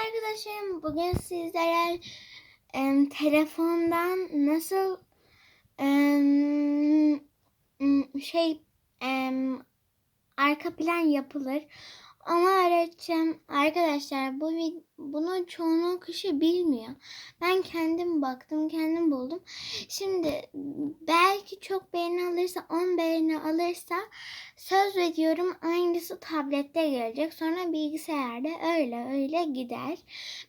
arkadaşlarım bugün sizlere em, telefondan nasıl m, şey em, arka plan yapılır onu öğreteceğim. Arkadaşlar bu bunu çoğunluğu kişi bilmiyor. Ben kendim baktım, kendim buldum. Şimdi belki çok beğeni alırsa, 10 beğeni alırsa söz veriyorum aynısı tablette gelecek. Sonra bilgisayarda öyle öyle gider.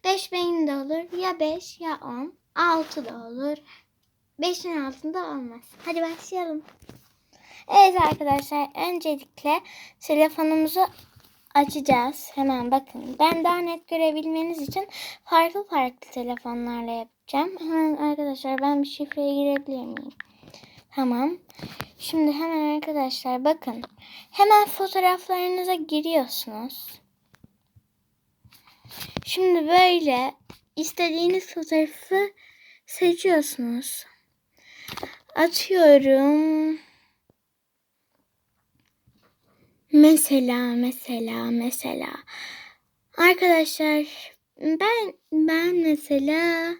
5 beğeni de olur. Ya 5 ya 10. 6 da olur. 5'in altında olmaz. Hadi başlayalım. Evet arkadaşlar öncelikle telefonumuzu açacağız. Hemen bakın. Ben daha net görebilmeniz için farklı farklı telefonlarla yapacağım. Hemen arkadaşlar ben bir şifreye girebilir miyim? Tamam. Şimdi hemen arkadaşlar bakın. Hemen fotoğraflarınıza giriyorsunuz. Şimdi böyle istediğiniz fotoğrafı seçiyorsunuz. Atıyorum. Mesela, mesela, mesela. Arkadaşlar ben ben mesela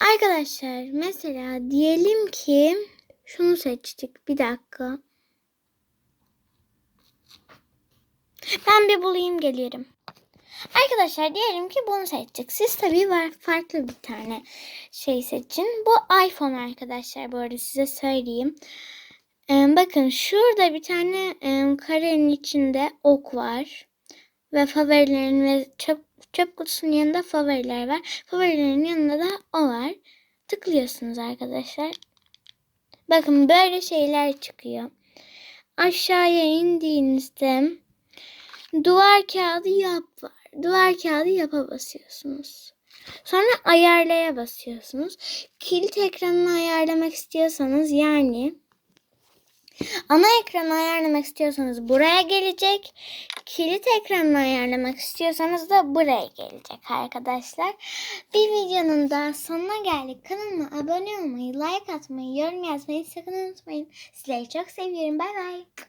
Arkadaşlar mesela diyelim ki şunu seçtik. Bir dakika. Ben bir bulayım gelirim. Arkadaşlar diyelim ki bunu seçtik. Siz tabii var farklı bir tane şey seçin. Bu iPhone arkadaşlar bu arada size söyleyeyim. Ee, bakın şurada bir tane e, karenin içinde ok var. Ve favorilerin ve çöp, çöp kutusunun yanında favoriler var. Favorilerin yanında da o var. Tıklıyorsunuz arkadaşlar. Bakın böyle şeyler çıkıyor. Aşağıya indiğinizde duvar kağıdı yap var. Duvar kağıdı yapa basıyorsunuz. Sonra ayarlaya basıyorsunuz. Kilit ekranını ayarlamak istiyorsanız yani ana ekranı ayarlamak istiyorsanız buraya gelecek. Kilit ekranını ayarlamak istiyorsanız da buraya gelecek arkadaşlar. Bir videonun daha sonuna geldik. Kanalıma abone olmayı, like atmayı, yorum yazmayı sakın unutmayın. Sizleri çok seviyorum. Bay bay.